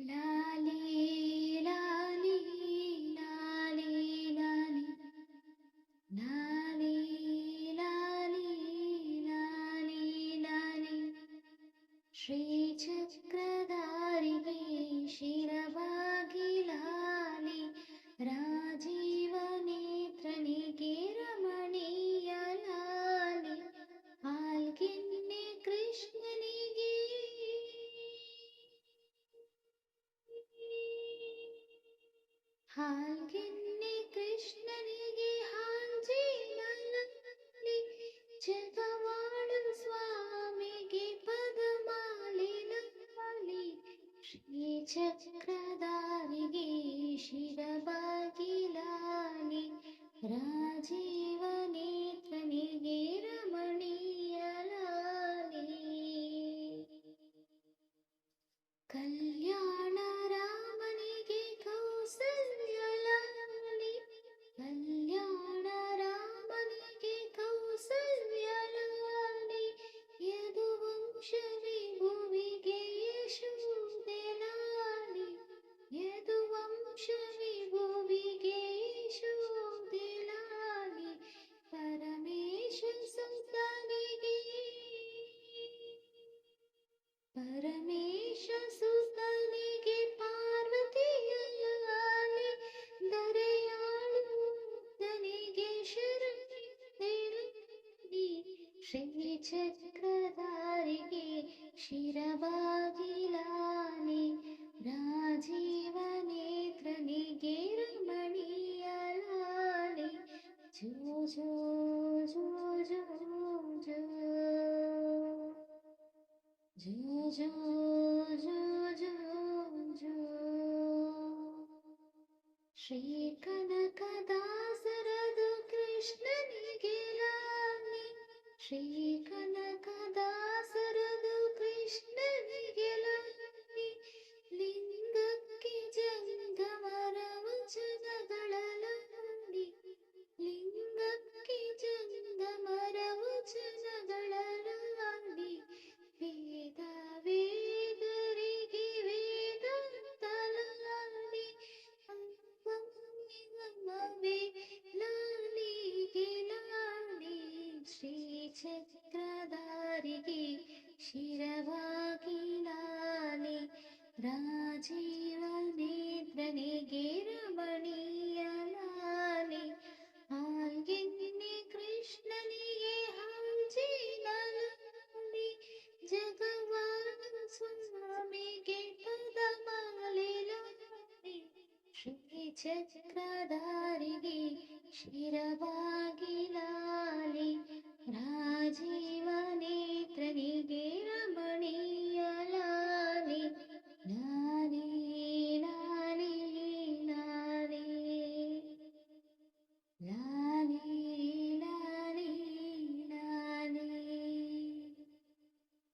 ी ना श्री चक्रधारि शिरभागिनानि राज ಹಾಗೆನ್ನೆ ಕೃಷ್ಣನಿಗೆ ಹಾಂಜಿ ಮನಲಿ ಜಗವಾಡು ಸ್ವಾಮಿಗೆ ಪದಮಾಲಿನಲ್ಲಿ ಶ್ರೀ ಚಕ್ರಧಾರಿಗೆ ಶಿರಬಾಗಿಲಾಲಿ ರಾಜೇ ಶ್ರೀ ಚಕ್ರಧಾರಿಗೆ ಶಿರವಾಗಿ ಲಾಲಿ ರಾಜೀವ ನೇತ್ರನಿಗೆ ರಮಣೀಯ ಲಾಲಿ ಜೋ ಜೋ ಜೋ ಜೋ ಜೋ ಜೋ ಜೋ ಜೋ ಜೋ ಜೋ ಶ್ರೀ ಕನಕದಾಸರದು ಕೃಷ್ಣನಿಗೆ ಲಾಲಿ 是一个那个的 ಚಕ್ರಧಾರಿಗೆ ಶಿರಬಾಗಿಲಾಲಿ ರಾಜೀವ ನೇತ್ರನಿಗೆ ರಮಣೀಯಲಾಲಿ. ನಾನೇ ನಾನೇ ನಾನೇ. ಲಾ